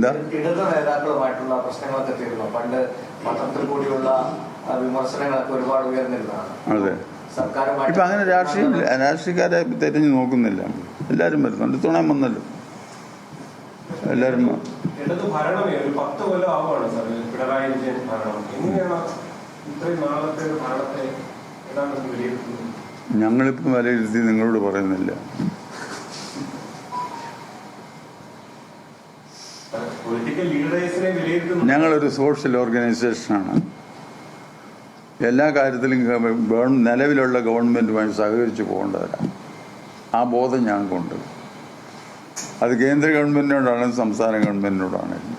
എന്താ? ഇടത് നേതാക്കളുമായിട്ടുള്ള പ്രശ്നങ്ങളൊക്കെ തീർന്നു. പണ്ട് പത്രത്തിൽ കൂടിയുള്ള വിമർശനങ്ങളൊക്കെ ഒരുപാട് ഉയർന്നിരുന്നതാണ്. അതെ. ഇപ്പൊ അങ്ങനെ രാഷ്ട്രീയം രാഷ്ട്രീയക്കാരെ തെരഞ്ഞു നോക്കുന്നില്ല. എല്ലാരും വരുന്നുണ്ട്. തുണാൻ വന്നല്ലോ. എല്ലാരും ഞങ്ങളിപ്പം വിലയിരുത്തി നിങ്ങളോട് ഒരു ഞങ്ങളൊരു സോഷ്യൽ ഓർഗനൈസേഷനാണ്. എല്ലാ കാര്യത്തിലും നിലവിലുള്ള ഗവൺമെന്റുമായി സഹകരിച്ച് പോകേണ്ടവരാണ്. ആ ബോധം ഞങ്ങൾക്കുണ്ട്. അത് കേന്ദ്ര ഗവൺമെന്റിനോടാണെങ്കിലും സംസ്ഥാന ഗവൺമെന്റിനോടാണെങ്കിലും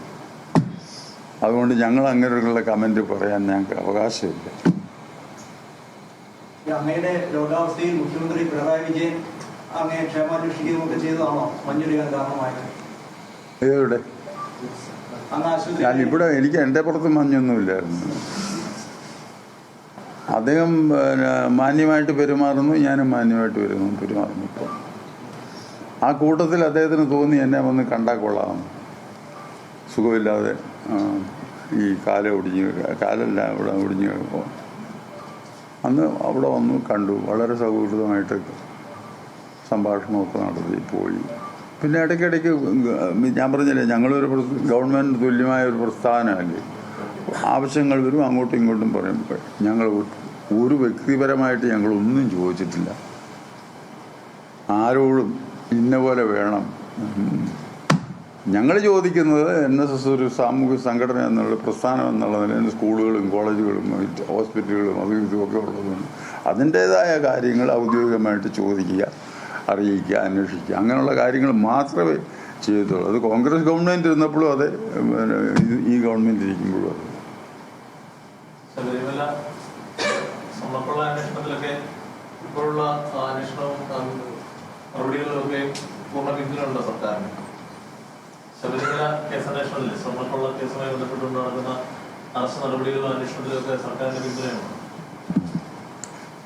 അതുകൊണ്ട് ഞങ്ങൾ അങ്ങനെയുള്ള കമന്റ് പറയാൻ ഞങ്ങൾക്ക് അവകാശമില്ല. അങ്ങയുടെ രോഗാവസ്ഥയിൽ മുഖ്യമന്ത്രി പിണറായി വിജയൻ അങ്ങയെ ക്ഷേമാന്വേഷിക്കുകയൊക്കെ ചെയ്തതാണോ? മഞ്ഞുരിയാൻ കാരണമായത്? എവിടെ ഞാൻ ഇവിടെ എനിക്ക് എന്റെ പുറത്ത് മഞ്ഞൊന്നുമില്ലായിരുന്നു. അദ്ദേഹം പിന്നെ, മാന്യമായിട്ട് പെരുമാറുന്നു ഞാനും മാന്യമായിട്ട് വരുന്നു പെരുമാറുന്നു ഇപ്പോൾ. ആ കൂട്ടത്തിൽ അദ്ദേഹത്തിന് തോന്നി എന്നെ വന്ന് കണ്ടാൽ കൊള്ളാം. സുഖമില്ലാതെ ഈ കാല ഒടിഞ്ഞ് കാലല്ല ഇവിടെ ഒടിഞ്ഞ് കിടക്കുമ്പോൾ അന്ന് അവിടെ വന്നു കണ്ടു. വളരെ സൗഹൃദമായിട്ട് സംഭാഷണമൊക്കെ നടത്തി പോയി. പിന്നെ ഇടയ്ക്കിടയ്ക്ക് ഞാൻ പറഞ്ഞില്ലേ ഞങ്ങളൊരു ഗവൺമെന്റ് തുല്യമായ ഒരു പ്രസ്ഥാനമല്ലേ? ആവശ്യങ്ങൾ വരും അങ്ങോട്ടും ഇങ്ങോട്ടും പറയുമ്പോൾ ഞങ്ങൾ ഒരു വ്യക്തിപരമായിട്ട് ഞങ്ങളൊന്നും ചോദിച്ചിട്ടില്ല. ആരോടും ഇന്ന പോലെ വേണം. ഞങ്ങൾ ചോദിക്കുന്നത് എൻ എസ് എസ് ഒരു സാമൂഹ്യ സംഘടന എന്നുള്ള പ്രസ്ഥാനം എന്നുള്ള നിലയിൽ സ്കൂളുകളും കോളേജുകളും ഹോസ്പിറ്റലുകളും അതും ഇതുമൊക്കെ ഉള്ളതുകൊണ്ട് അതിന്റേതായ കാര്യങ്ങൾ ഔദ്യോഗികമായിട്ട് ചോദിക്കുക. അറിയിക്കുക അന്വേഷിക്കുക. അങ്ങനെയുള്ള കാര്യങ്ങൾ മാത്രമേ ചെയ്തുള്ളൂ അത് കോൺഗ്രസ് ഗവൺമെന്റ് ഇരുന്നപ്പോഴും അതെ ഈ ഗവൺമെന്റ് ഇരിക്കുമ്പോഴും അതെ. ശബരിമല സ്വർണക്കൊള്ള അന്വേഷണത്തിലൊക്കെ ഇപ്പോഴുള്ള അന്വേഷണവും നടപടികളിലൊക്കെ പൂർണ പിന്തുണയുണ്ട് ശബരിമല കേസ് അന്വേഷണത്തിലെ സ്വർണക്കൊള്ള കേസുമായി ബന്ധപ്പെട്ടുകൊണ്ട് നടക്കുന്ന അറസ്റ്റ് നടപടികളും അന്വേഷണത്തിലൊക്കെ സർക്കാരിന്റെ പിന്തുണയുണ്ട്